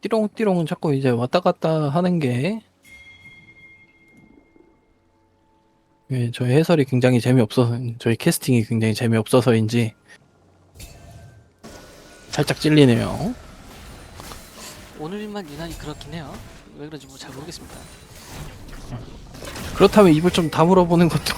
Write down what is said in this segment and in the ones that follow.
띠롱띠롱 자꾸 이제 왔다 갔다 하는 게 예, 저희 해설이 굉장히 재미없어서 저희 캐스팅이 굉장히 재미없어서인지 살짝 찔리네요. 오늘만 유난히 그렇긴 해요. 왜 그런지 뭐 잘 모르겠습니다. 그렇다면 입을 좀 다물어 보는 것도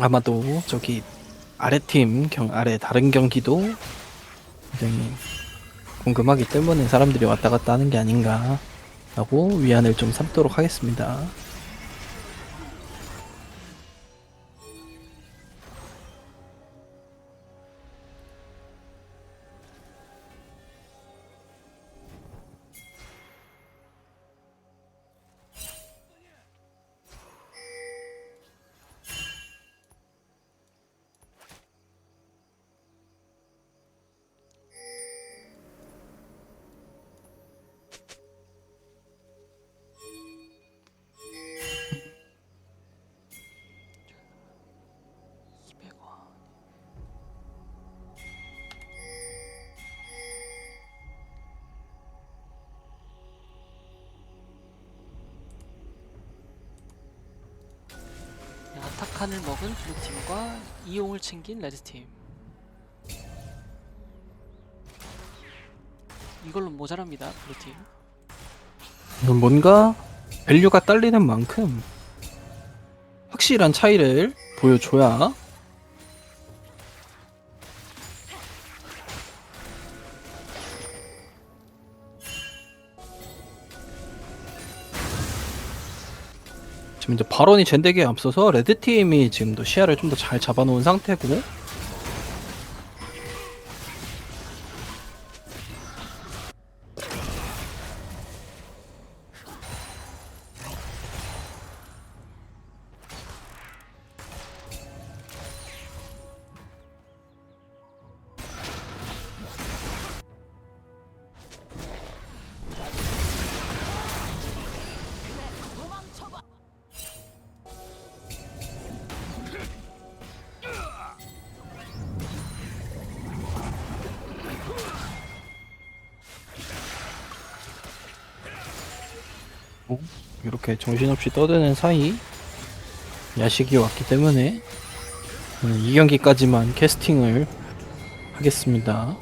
아마도 저기 아래 팀 경, 아래 다른 경기도 굉장히 궁금하기 때문에 사람들이 왔다 갔다 하는 게 아닌가 라고 위안을 좀 삼도록 하겠습니다. 칸을 먹은 블루팀과 이용을 챙긴 레드팀. 이걸로 모자랍니다 블루팀. 뭔가 밸류가 딸리는 만큼 확실한 차이를 보여줘야 지금 이제 발언이 젠데기에 앞서서 레드팀이 지금도 시야를 좀 더 잘 잡아놓은 상태고 이렇게 정신없이 떠드는 사이 야식이 왔기 때문에 오늘 이 경기까지만 캐스팅을 하겠습니다.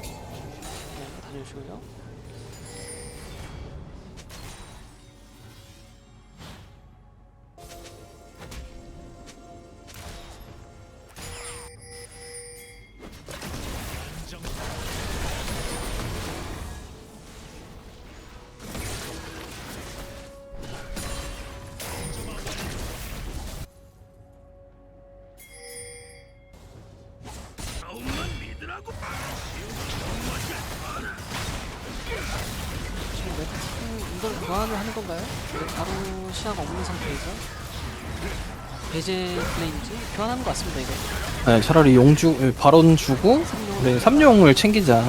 지금 레드팀 이걸 교환을 하는 건가요? 네, 바로 시야가 없는 상태에서 배제 플레이인지 교환하는 것 같습니다 이거 네, 차라리 용주 에, 발언 주고 네, 삼용을 챙기자.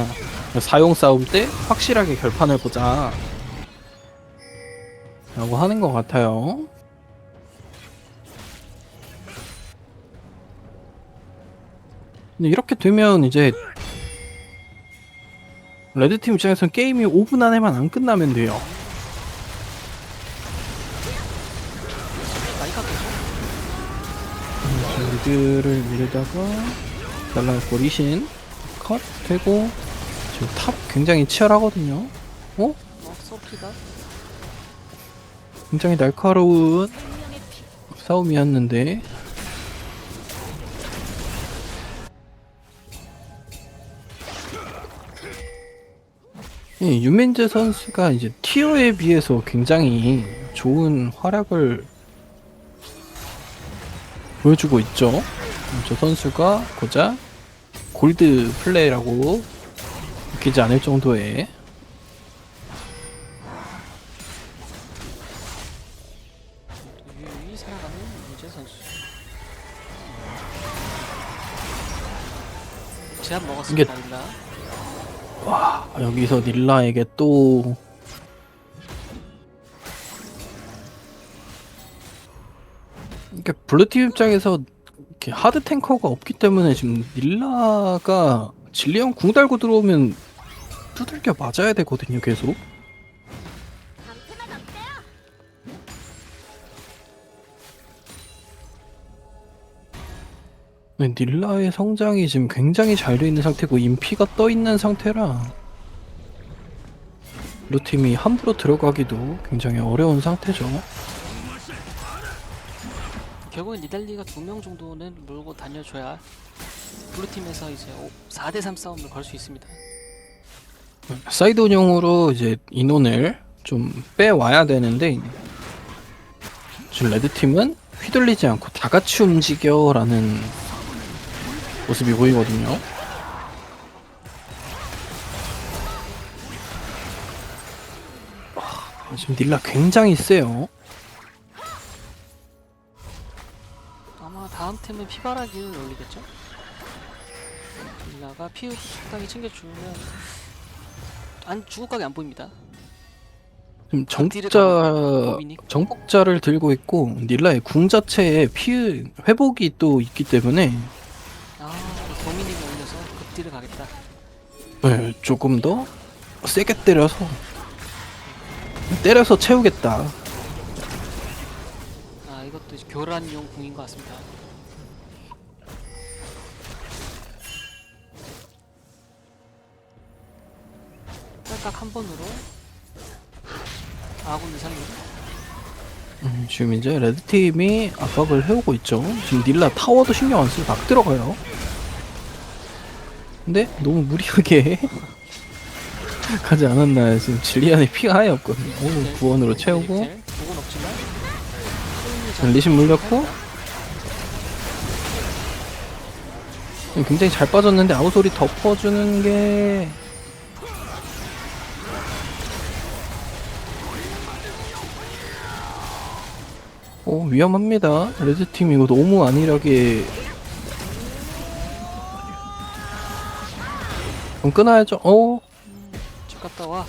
사용 싸움 때 확실하게 결판을 보자. 라고 하는 것 같아요. 이렇게 되면 이제 레드팀 입장에서는 게임이 5분 안에만 안 끝나면 돼요. 미드를 밀다가 날라갔고 리신 컷 되고 지금 탑 굉장히 치열하거든요. 어? 굉장히 날카로운 싸움이었는데 이 유민재 선수가 이제 티어에 비해서 굉장히 좋은 활약을 보여주고 있죠. 저 선수가 고작 골드 플레이라고 느끼지 않을 정도의 제압 먹었습니다 일라 와 여기서 닐라에게 또. 이게 블루팀 입장에서 이렇게 하드 탱커가 없기 때문에 지금 닐라가 진리형 궁 달고 들어오면 두들겨 맞아야 되거든요 계속. 네, 닐라의 성장이 지금 굉장히 잘 돼 있는 상태고 인피가 떠 있는 상태라 블루 팀이 함부로 들어가기도 굉장히 어려운 상태죠 결국엔 니달리가 두 명 정도는 몰고 다녀줘야 블루팀에서 이제 4대3 싸움을 걸 수 있습니다. 사이드 운영으로 이제 인원을 좀 빼와야 되는데 지금 레드 팀은 휘둘리지 않고 다 같이 움직여라는 모습이 보이거든요. 와, 지금 닐라 굉장히 세요. 아마 다음 템은 피바라기를 올리겠죠? 릴라가 피 적당히 챙겨주면 안 죽을 각이 안 보입니다. 지금 딜을 정복자 정복자를 들고 있고 닐라의 궁 자체에 피 회복이 또 있기 때문에 네, 조금 더 세게 때려서 때려서 채우겠다. 아 이것도 이제 교란용 궁인 것 같습니다. 딸깍 한 번으로 아군 이상이 음, 지금 이제 레드 팀이 압박을 해오고 있죠. 지금 닐라 타워도 신경 안 쓰고 막 들어가요. 근데 너무 무리하게 가지 않았나 지금 질리안의 피가 하에 없거든요. 오, 구원으로 채우고 리신 물렸고 굉장히 잘 빠졌는데 아우솔이 덮어주는 게 오, 위험합니다. 레드팀 이거 너무 안일하게 그럼 끊어야죠. 어? 집 갔다 와.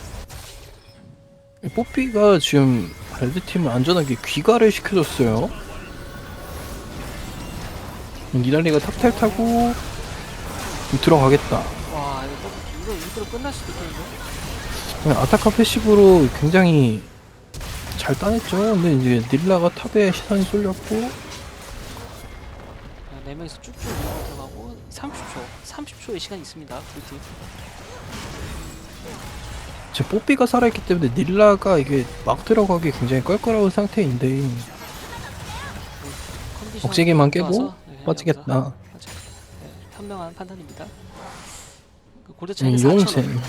뽀삐가 지금 레드팀을 안전하게 귀가를 시켜줬어요. 니달리가 탑탈 타고 들어가겠다. 와 이거 또- 이거 이대로 끝날 수도 있겠는데? 아타카 패시브로 굉장히 잘 따냈죠. 근데 이제 닐라가 탑에 시선이 쏠렸고 야, 네 명이서 쭉쭉 밀고 들어가고 30초, 30초의 시간이 있습니다. 우리 팀. 제 뽀삐가 살아있기 때문에 닐라가 이게 막 들어가기 굉장히 껄끄러운 상태인데 컨디션 억제기만 깨고 네, 빠지겠다. 맞아요. 네, 현명한 판단입니다. 그 골드 음, 차이는 4천 용체 원.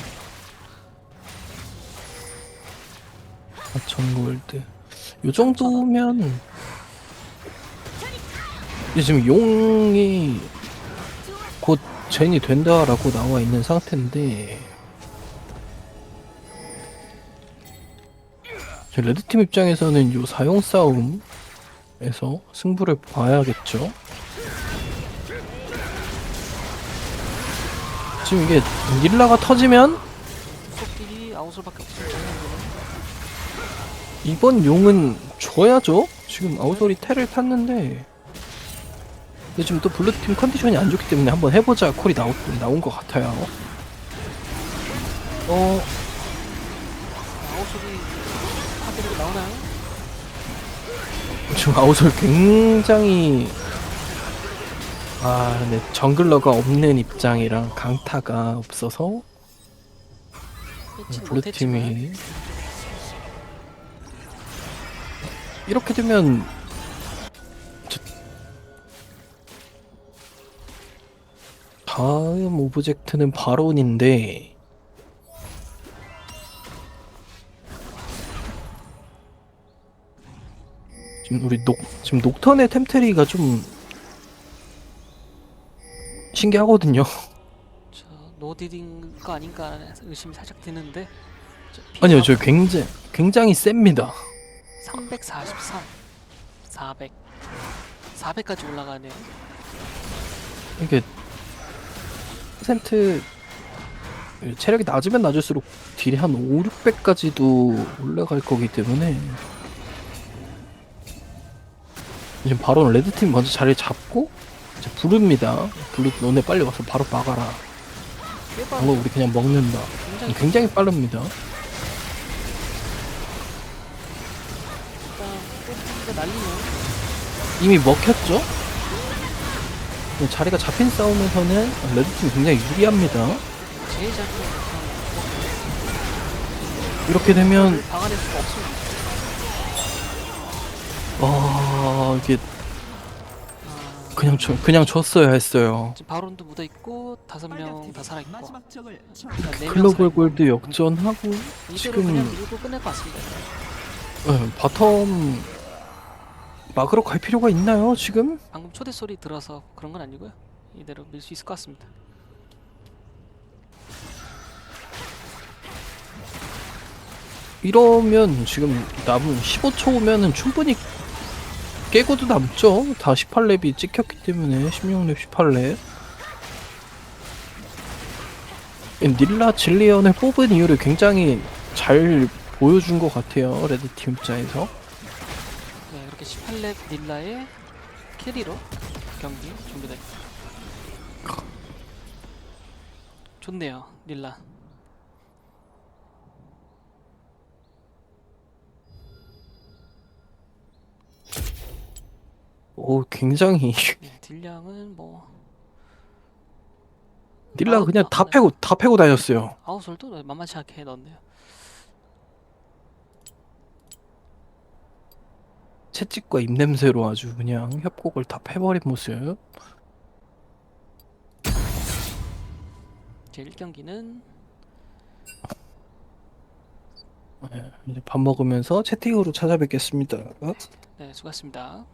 4천 골드 요 정도면 이제 지금 용이 곧 젠이 된다라고 나와 있는 상태인데 저 레드팀 입장에서는 요 사용 싸움에서 승부를 봐야겠죠 지금 이게 닐라가 터지면. 이번 용은 줘야죠. 지금 아우솔이 테를 탔는데 근데 지금 또 블루팀 컨디션이 안 좋기 때문에 한번 해보자 콜이 나오, 나온 것 같아요. 어, 아웃솔이 하드로 나오나요? 지금 아우솔 굉장히 아, 근데 정글러가 없는 입장이랑 강타가 없어서 블루팀이 이렇게 되면 다음 오브젝트는 바론인데 지금 우리 녹 지금 녹턴의 템테리가 좀 신기하거든요. 저 노디딩 거 아닌가 의심이 살짝 드는데 저 아니요, 저 굉장히 굉장히 셉니다. 343 400 400까지 올라가네요. 이게 퍼센트 체력이 낮으면 낮을수록 딜이 한 5, 600까지도 올라갈 거기 때문에 지금 바로 레드팀 먼저 자리를 잡고 이제 부릅니다. 블루 너네 빨리 와서 바로 막아라. 빠르죠. 우리 그냥 먹는다. 굉장히 굉장히 빠릅니다. 일단 또 날리면 이미 먹혔죠? 자리가 잡힌 싸움에서는 레드팀이 굉장히 유리합니다. 제일 잘 이렇게 되면 방안할 수가 없습니다. 아 이게 아, 그냥 저, 그냥 졌어야 했어요. 지금 바론도 묻어 있고 다섯 명 다 살아 있고 글로벌 골드 역전하고 이대로 지금- 그냥 밀고 끝낼 것 같습니다. 예, 바텀 막으러 갈 필요가 있나요 지금? 방금 초대 소리 들어서 그런 건 아니고요. 이대로 밀 수 있을 것 같습니다. 이러면 지금 남은 15초면은 충분히 깨고도 남죠. 다 18렙이 찍혔기 때문에 16렙 18렙. 닐라 질리언을 뽑은 이유를 굉장히 잘 보여준 것 같아요. 레드팀 입장에서. 네, 이렇게 18렙 닐라의 캐리로 경기 준비됩니다. 좋네요, 닐라. 오 굉장히 네, 딜량은 뭐 닐라 아, 그냥 아, 다 네. 패고 다 패고 다녔어요. 아웃솔도 만만치 않게 넣었네요. 채찍과 입냄새로 아주 그냥 협곡을 다 패버린 모습. 제 1경기는 네, 이제 밥 먹으면서 채팅으로 찾아뵙겠습니다. 네, 수고하셨습니다.